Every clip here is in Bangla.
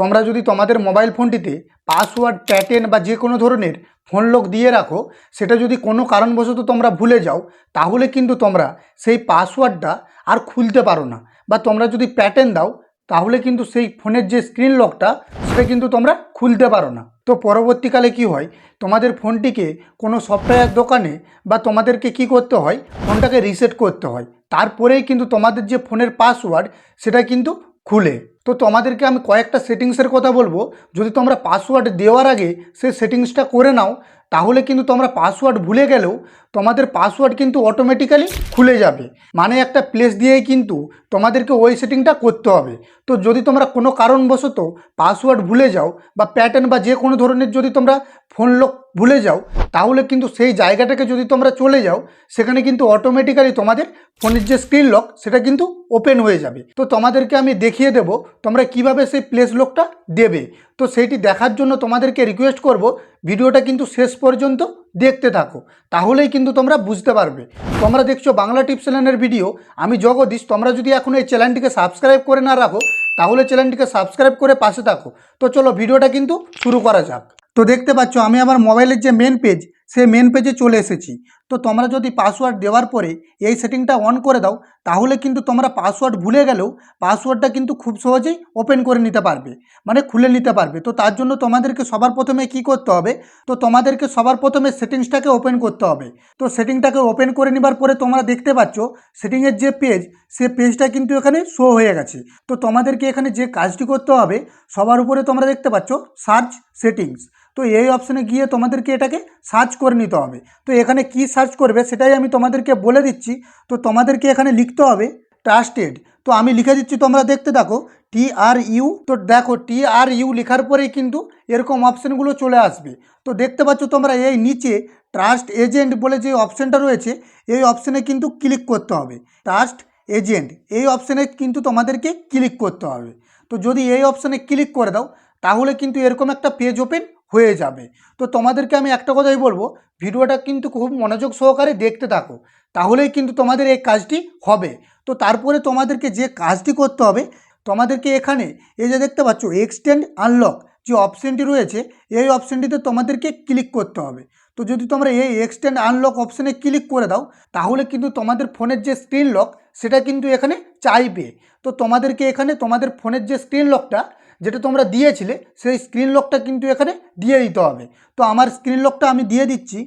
তোমরা যদি তোমাদের মোবাইল ফোনটিতে পাসওয়ার্ড প্যাটার্ন বা যে কোনো ধরনের ফোন লক দিয়ে রাখো, সেটা যদি কোনো কারণবশত তোমরা ভুলে যাও, তাহলে কিন্তু তোমরা সেই পাসওয়ার্ডটা আর খুলতে পারো না। বা তোমরা যদি প্যাটার্ন দাও, তাহলে কিন্তু সেই ফোনের যে স্ক্রিন লকটা, সেটা কিন্তু তোমরা খুলতে পারো না। তো পরবর্তীকালে কি হয়? তোমাদের ফোনটিকে কোনো সফটওয়্যার দোকানে বা তোমাদেরকে কি করতে হয়? ফোনটাকে রিসেট করতে হয়। তারপরেই কিন্তু তোমাদের যে ফোনের পাসওয়ার্ড, সেটা কিন্তু খুলে। তো তোমাদেরকে আমি কয়েকটা সেটিংসের কথা বলব। যদি তোমরা পাসওয়ার্ড দেওয়ার আগে সেই সেটিংসটা করে নাও তাহলে কিন্তু তোমরা পাসওয়ার্ড ভুলে গেলেও তোমাদের পাসওয়ার্ড কিন্তু অটোমেটিক্যালি খুলে যাবে। মানে একটা প্লেস দিয়েই কিন্তু তোমাদেরকে ওই সেটিংটা করতে হবে। তো যদি তোমরা কোনো কারণবশত পাসওয়ার্ড ভুলে যাও বা প্যাটার্ন বা যে কোনো ধরনের যদি তোমরা ফোন লক ভুলে যাও, তাহলে কিন্তু সেই জায়গাটাকে যদি তোমরা চলে যাও, সেখানে কিন্তু অটোমেটিক্যালি তোমাদের ফোনের যে স্ক্রিন লক সেটা কিন্তু ওপেন হয়ে যাবে। তো তোমাদেরকে আমি দেখিয়ে দেব তোমরা কীভাবে সেই প্লেস লকটা দেবে। তো সেইটি দেখার জন্য তোমাদেরকে রিকোয়েস্ট করব ভিডিওটা কিন্তু শেষ পর্যন্ত দেখতে থাকো। তাহলেই কিন্তু তোমরা বুঝতে পারবে। তোমরা দেখছ বাংলা টিপস চ্যানেলের ভিডিও। আমি জগদীশ, তোমরা যদি এখন এই চ্যানেলটিকে সাবস্ক্রাইব করে না রাখো, তাহলে চ্যানেলটিকে সাবস্ক্রাইব করে পাশে থাকো। তো চলো ভিডিওটা কিন্তু শুরু করা যাক। তো দেখতে পাচ্ছ, আমি আমার মোবাইলের যে মেন পেজ সেই মেন পেজে চলে এসেছি। তো তোমরা যদি পাসওয়ার্ড দেওয়ার পরে এই সেটিংটা অন করে দাও, তাহলে কিন্তু তোমরা পাসওয়ার্ড ভুলে গেলেও পাসওয়ার্ডটা কিন্তু খুব সহজেই ওপেন করে নিতে পারবে মানে খুলে নিতে পারবে। তো তার জন্য তোমাদেরকে সবার প্রথমে কি করতে হবে? তো তোমাদেরকে সবার প্রথমে সেটিংসটাকে ওপেন করতে হবে। তো সেটিংটাকে ওপেন করে নেবার পরে তোমরা দেখতে পাচ্ছ, সেটিংয়ের যে পেজ সে পেজটা কিন্তু এখানে শো হয়ে গেছে। তো তোমাদেরকে এখানে যে কাজটি করতে হবে, সবার উপরে তোমরা দেখতে পাচ্ছ সার্চ সেটিংস তো এই অপশানে গিয়ে তোমাদেরকে এটাকে সার্চ করে নিতে হবে। তো এখানে কি সার্চ করবে সেটাই আমি তোমাদেরকে বলে দিচ্ছি। তো তোমাদেরকে এখানে লিখতে হবে ট্রাস্টেড তো আমি লিখে দিচ্ছি, তোমরা দেখতে থাকো টি আর ইউ তো দেখো টি আর ইউ লেখার পরেই কিন্তু এরকম অপশানগুলো চলে আসবে। তো দেখতে পাচ্ছ তোমরা এই নিচে ট্রাস্ট এজেন্ট বলে যে অপশানটা রয়েছে, এই অপশানে কিন্তু ক্লিক করতে হবে। ট্রাস্ট এজেন্ট এই অপশানে কিন্তু তোমাদেরকে ক্লিক করতে হবে। তো যদি এই অপশানে ক্লিক করে দাও, তাহলে কিন্তু এরকম একটা পেজ ওপেন হয়ে যাবে। তো তোমাদেরকে আমি একটা কথাই বলব, ভিডিওটা কিন্তু খুব মনোযোগ সহকারে দেখতে থাকো, তাহলেই কিন্তু তোমাদের এই কাজটি হবে। তো তারপরে তোমাদেরকে যে কাজটি করতে হবে, তোমাদেরকে এখানে এই যে দেখতে পাচ্ছ এক্সটেন্ড আনলক যে অপশানটি রয়েছে, এই অপশানটিতে তোমাদেরকে ক্লিক করতে হবে। তো যদি তোমরা এই এক্সটেন্ড আনলক অপশানে ক্লিক করে দাও, তাহলে কিন্তু তোমাদের ফোনের যে স্ক্রিন লক সেটা কিন্তু এখানে চাইবে। তো তোমাদেরকে এখানে তোমাদের ফোনের যে স্ক্রিন লকটা যেটা তোমরা দিয়েছিলে, সেই স্ক্রিন লকটা কিন্তু এখানে দিয়ে দিতে হবে। তো আমার স্ক্রিন লকটা আমি দিয়ে দিচ্ছি।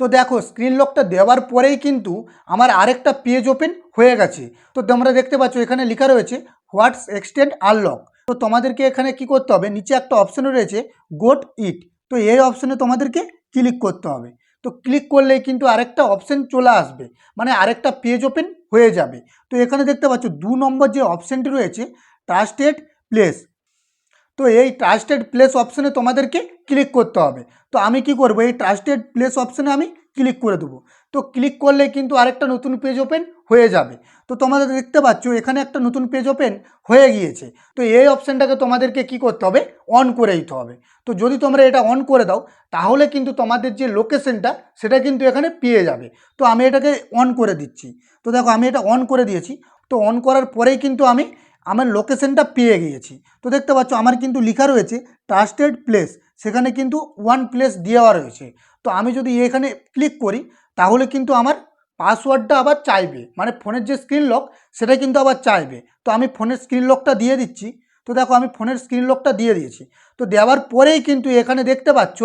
তো দেখো স্ক্রিন লকটা দেওয়ার পরেই কিন্তু আমার আরেকটা পেজ ওপেন হয়ে গেছে। তো তোমরা দেখতে পাচ্ছ, এখানে লেখা রয়েছে হোয়াটস এক্সটেন্ড আনলক তো তোমাদেরকে এখানে কি করতে হবে, নিচে একটা অপশন রয়েছে গোট ইট তো এই অপশনে তোমাদেরকে ক্লিক করতে হবে। তো ক্লিক করলেই কিন্তু আরেকটা অপশন চলে আসবে। মানে আরেকটা পেজ ওপেন হয়ে যাবে। তো এখানে দেখতে পাচ্ছ, দু নম্বর যে অপশানটি রয়েছে ট্রাস্টেড প্লেস তো এই ট্রাস্টেড প্লেস অপশানে তোমাদেরকে ক্লিক করতে হবে। তো আমি কি করব? এই ট্রাস্টেড প্লেস অপশানে আমি ক্লিক করে দেবো। তো ক্লিক করলে কিন্তু আরেকটা নতুন পেজ ওপেন হয়ে যাবে। তো তোমাদের দেখতে পাচ্ছ, এখানে একটা নতুন পেজ ওপেন হয়ে গিয়েছে। তো এই অপশানটাকে তোমাদেরকে কি করতে হবে? অন করে দিতে হবে। তো যদি তোমরা এটা অন করে দাও, তাহলে কিন্তু তোমাদের যে লোকেশনটা সেটা কিন্তু এখানে পেয়ে যাবে। তো আমি এটাকে অন করে দিচ্ছি। তো দেখো, আমি এটা অন করে দিয়েছি। তো অন করার পরেই কিন্তু আমি আমার লোকেশনটা পেয়ে গিয়েছি। তো দেখতে পাচ্ছ, আমার কিন্তু লেখা রয়েছে ট্রাস্টেড প্লেস সেখানে কিন্তু ওয়ান প্লেস দেওয়া রয়েছে। তো আমি যদি এখানে ক্লিক করি, তাহলে কিন্তু আমার পাসওয়ার্ডটা আবার চাইবে। মানে ফোনের যে স্ক্রিন লক সেটা কিন্তু আবার চাইবে। তো আমি ফোনের স্ক্রিন লকটা দিয়ে দিচ্ছি। তো দেখো আমি ফোনের স্ক্রিন লকটা দিয়ে দিয়েছি। তো দেওয়ার পরেই কিন্তু এখানে দেখতে পাচ্ছ,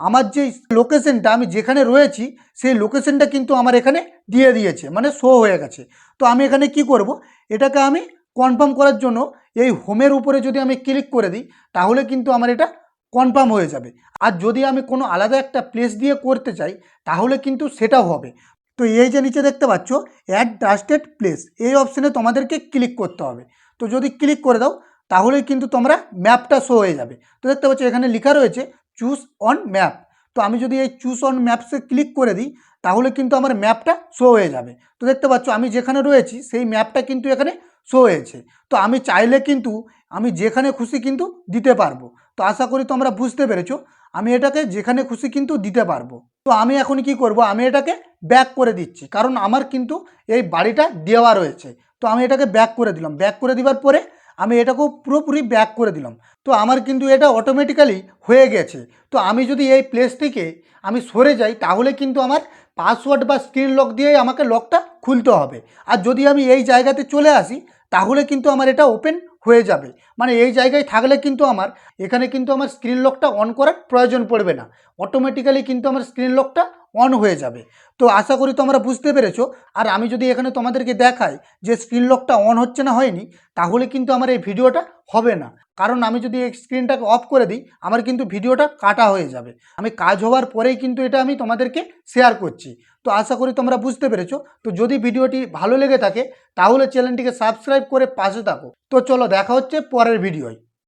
আমার যে লোকেশনটা আমি যেখানে রয়েছি, সেই লোকেশনটা কিন্তু আমার এখানে দিয়ে দিয়েছে। মানে শো হয়ে গেছে। তো আমি এখানে কি করব? এটাকে আমি কনফার্ম করার জন্য এই হোমের উপরে যদি আমি ক্লিক করে দিই, তাহলে কিন্তু আমার এটা কনফার্ম হয়ে যাবে। আর যদি আমি কোনো আলাদা একটা প্লেস দিয়ে করতে চাই, তাহলে কিন্তু সেটাও হবে। তো এই যে নিচে দেখতে পাচ্ছ অ্যাড ট্রাস্টেড প্লেস এই অপশানে তোমাদেরকে ক্লিক করতে হবে। তো যদি ক্লিক করে দাও তাহলে কিন্তু তোমরা ম্যাপটা শো হয়ে যাবে। তো দেখতে পাচ্ছ, এখানে লেখা রয়েছে চুজ অন ম্যাপ তো আমি যদি এই চুজ অন ম্যাপসে ক্লিক করে দিই, তাহলে কিন্তু আমার ম্যাপটা শো হয়ে যাবে। তো দেখতে পাচ্ছ, আমি যেখানে রয়েছি, সেই ম্যাপটা কিন্তু এখানে শো হয়েছে। তো আমি চাইলে কিন্তু, আমি যেখানে খুশি কিন্তু দিতে পারব। তো আশা করি তোমরা বুঝতে পেরেছ, আমি এটাকে যেখানে খুশি কিন্তু দিতে পারব। তো আমি এখন কি করব, আমি এটাকে ব্যাক করে দিচ্ছি, কারণ আমার কিন্তু এই বাড়িটা দেওয়া রয়েছে। তো আমি এটাকে ব্যাক করে দিলাম ব্যাক করে দেওয়ার পরে আমি এটাকেও পুরোপুরি ব্যাক করে দিলাম। তো আমার কিন্তু এটা অটোমেটিক্যালি হয়ে গেছে। তো আমি যদি এই প্লেসটিকে আমি সরে যাই, তাহলে কিন্তু আমার পাসওয়ার্ড বা স্ক্রিন লক দিয়েই আমাকে লকটা খুলতে হবে। আর যদি আমি এই জায়গাতে চলে আসি, তাহলে কিন্তু আমার এটা ওপেন হয়ে যাবে। মানে এই জায়গায় থাকলে কিন্তু আমার, এখানে কিন্তু আমার স্ক্রিন লকটা অন করার প্রয়োজন পড়বে না। অটোমেটিক্যালি কিন্তু আমার স্ক্রিন লকটা অন হয়ে যাবে। তো আশা করি তোমরা বুঝতে পেরেছ। আর আমি যদি এখানে তোমাদেরকে দেখাই যে স্ক্রিন লকটা অন হচ্ছে না হয়নি, তাহলে কিন্তু আমার এই ভিডিওটা হবে না। কারণ আমি যদি এই স্ক্রিনটাকে অফ করে দিই, আমার কিন্তু ভিডিওটা কাটা হয়ে যাবে। আমি কাজ হওয়ার পরেই কিন্তু এটা আমি তোমাদেরকে শেয়ার করছি। তো আশা করি তোমরা বুঝতে পেরেছ। তো যদি ভিডিওটি ভালো লেগে থাকে, তাহলে চ্যানেলটিকে সাবস্ক্রাইব করে পাশে থাকো। তো চলো দেখা হচ্ছে পরের ভিডিওয়